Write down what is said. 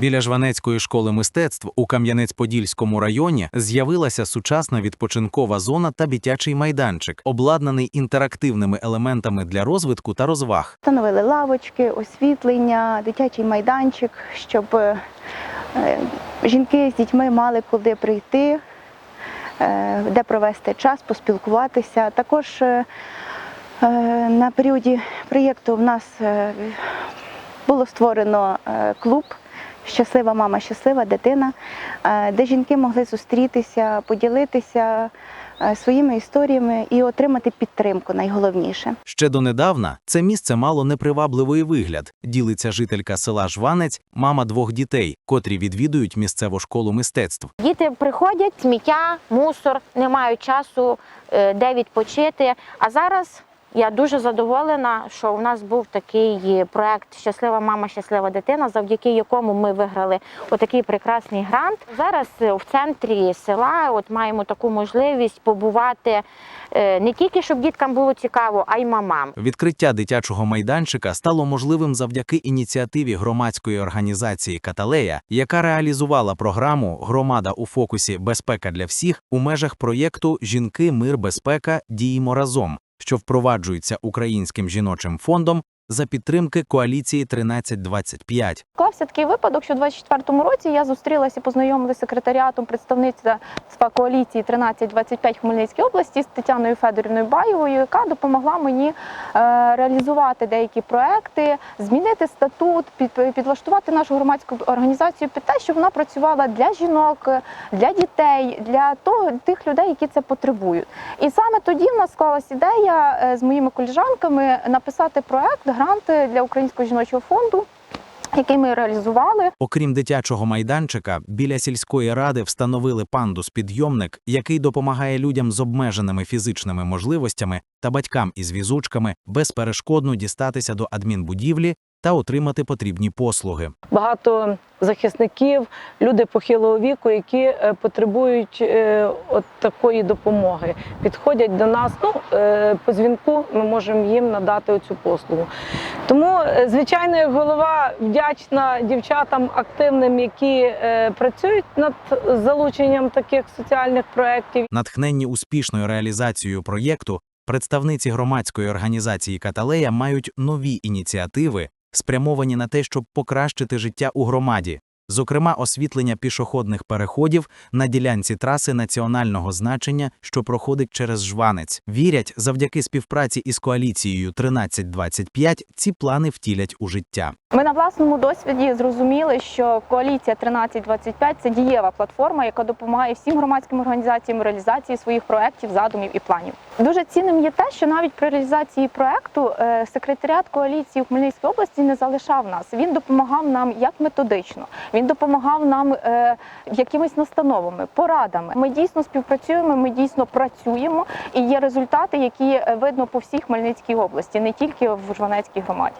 Біля Жванецької школи мистецтв у Кам'янець-Подільському районі з'явилася сучасна відпочинкова зона та бітячий майданчик, обладнаний інтерактивними елементами для розвитку та розваг. Встановили лавочки, освітлення, дитячий майданчик, щоб е, жінки з дітьми мали куди прийти, е, де провести час, поспілкуватися. Також е, на періоді проєкту в нас е, було створено е, клуб Щаслива мама, щаслива дитина, е, де жінки могли зустрітися, поділитися е, своїми історіями і отримати підтримку найголовніше. Ще донедавна це місце мало непривабливий вигляд. Ділиться жителька села Жванець, мама двох дітей, котрі відвідують місцеву школу мистецтв. Діти приходять, сміття, мусор, не мають часу е, де відпочити. А зараз я дуже задоволена, що у нас був такий проект Щаслива мама, щаслива дитина, завдяки якому ми виграли отакий прекрасний грант. Зараз е, в центрі села от маємо таку можливість побувати е, не тільки щоб діткам було цікаво, а й мамам. Відкриття дитячого майданчика стало можливим завдяки ініціативі громадської організації Каталея, яка реалізувала програму Громада у фокусі Безпека для всіх у межах проєкту Жінки, мир, безпека діємо разом, що впроваджується Українським жіночим фондом за підтримки коаліції 1325. Склався такий випадок, що у 24-му році я зустрілася і познайомилася з секретаріатом представництва коаліції 1325 в Хмельницькій області з Тетяною Федорівною Баєвою, яка допомогла мені е, реалізувати деякі проекти, змінити статут, під, підлаштувати нашу громадську організацію під те, щоб вона працювала для жінок, для дітей, для того тих людей, які це потребують. І саме тоді в нас склалась ідея е, з моїми коліжанками написати проект гранти для Українського жіночого фонду. Який ми реалізували, Окрім дитячого майданчика, біля сільської ради встановили пандус-підйомник, який допомагає людям з обмеженими фізичними можливостями та батькам із візочками безперешкодно дістатися до адмінбудівлі та отримати потрібні послуги. багато захисників, люди похилого віку, які е, потребують е, от такої допомоги. Підходять до нас. Ну е, по дзвінку ми можемо їм надати цю послугу. Тому, звичайно, як голова вдячна дівчатам активним, які працюють над залученням таких соціальних проєктів. Натхненні успішною реалізацією проєкту, представниці громадської організації Каталея мають нові ініціативи, спрямовані на те, щоб покращити життя у громаді, зокрема освітлення пішохідних переходів на ділянці траси національного значення, що проходить через Жванець. Вірять, завдяки співпраці із коаліцією 1325 ці плани втілять у життя. Ми на власному досвіді зрозуміли, що коаліція 1325 це дієва платформа, яка допомагає всім громадським організаціям у реалізації своїх проєктів, задумів і планів. Дуже цінним є те, що навіть при реалізації проєкту е, секретаріат коаліції у Хмельницькій області не залишав нас. Він допомагав нам як методично, він допомагав нам е, якимись настановами, порадами. Ми дійсно співпрацюємо, ми дійсно працюємо, і є результати, які е, видно по всій Хмельницькій області, не тільки в Жванецькій громаді.